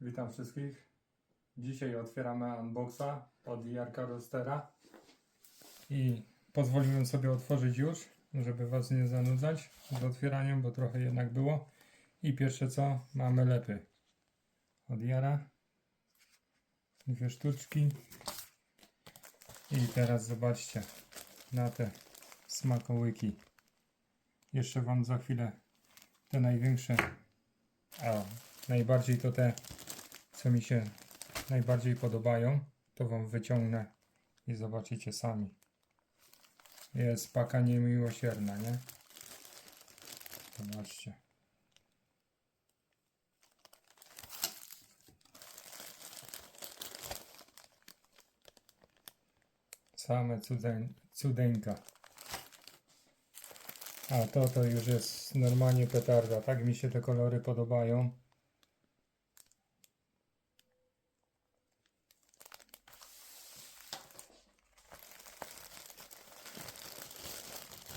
Witam wszystkich. Dzisiaj otwieramy unboxa od Jarka Rostera i pozwoliłem sobie otworzyć już, żeby Was nie zanudzać z otwieraniem, bo trochę jednak było. I pierwsze co, mamy lepy od Jara. Dwie sztuczki. I teraz zobaczcie na te smakołyki. Jeszcze Wam za chwilę te największe, a najbardziej to te, co mi się najbardziej podobają, to Wam wyciągnę i zobaczycie sami. Jest paka niemiłosierna, nie? Zobaczcie. Same cudeń, cudeńka. A to to już jest normalnie petarda. Tak mi się te kolory podobają.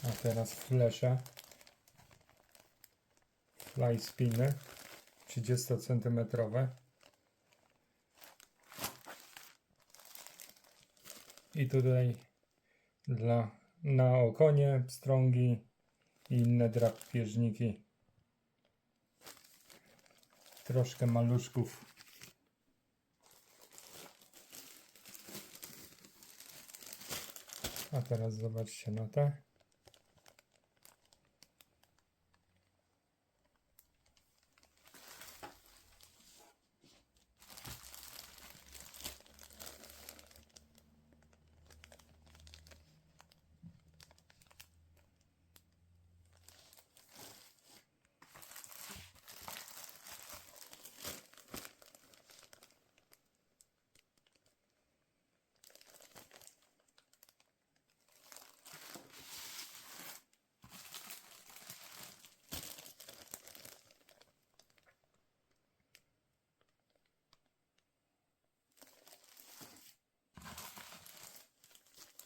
A teraz flesze. Fly spiny 30 cm. I tutaj dla na okonie, pstrągi i inne drapieżniki. Troszkę maluszków. A teraz zobaczcie na te.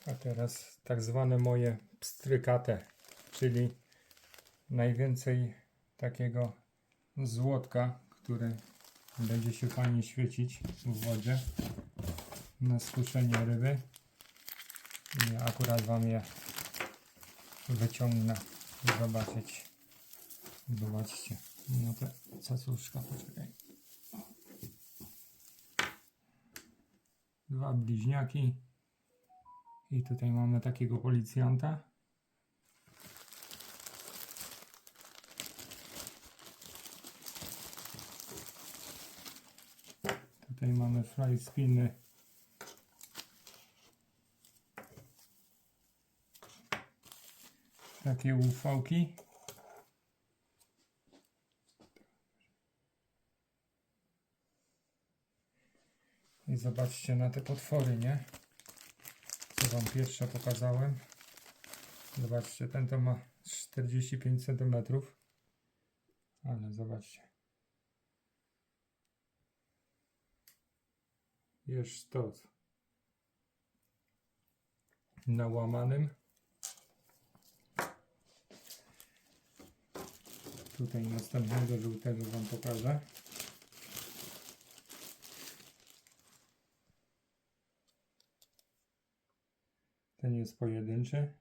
A teraz tak zwane moje pstrykate, czyli najwięcej takiego złotka, który będzie się fajnie świecić w wodzie na skuszenie ryby. Akurat Wam je wyciągnę zobaczyć. Zobaczcie. No te cacuszka, poczekaj. Dwa bliźniaki. I tutaj mamy takiego policjanta. Tutaj mamy fly spiny. Takie ufałki. I zobaczcie na te potwory, nie? Wam pierwsze pokazałem. Zobaczcie, ten to ma 45 cm. Ale zobaczcie. Jest sztos. Na łamanym. Tutaj następnego żółtego wam pokażę. Ten jest pojedynczy.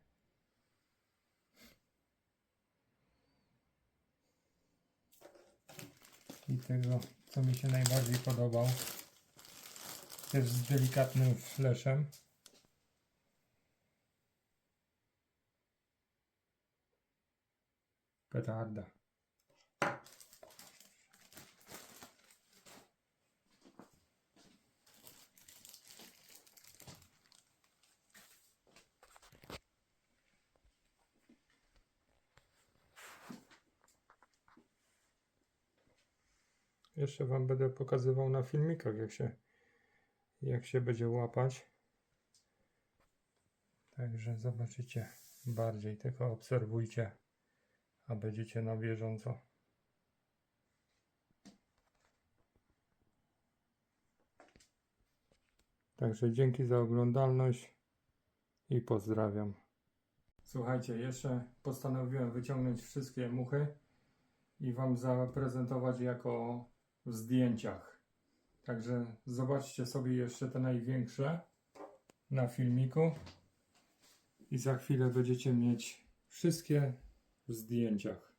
I tego, co mi się najbardziej podobał, też z delikatnym fleszem. Petarda. Jeszcze Wam będę pokazywał na filmikach, jak się, jak się będzie łapać. Także zobaczycie bardziej, tylko obserwujcie, a będziecie na bieżąco. Także dzięki za oglądalność i pozdrawiam. Słuchajcie, jeszcze postanowiłem wyciągnąć wszystkie muchy i Wam zaprezentować jako w zdjęciach. Także zobaczcie sobie jeszcze te największe na filmiku. I za chwilę będziecie mieć wszystkie w zdjęciach.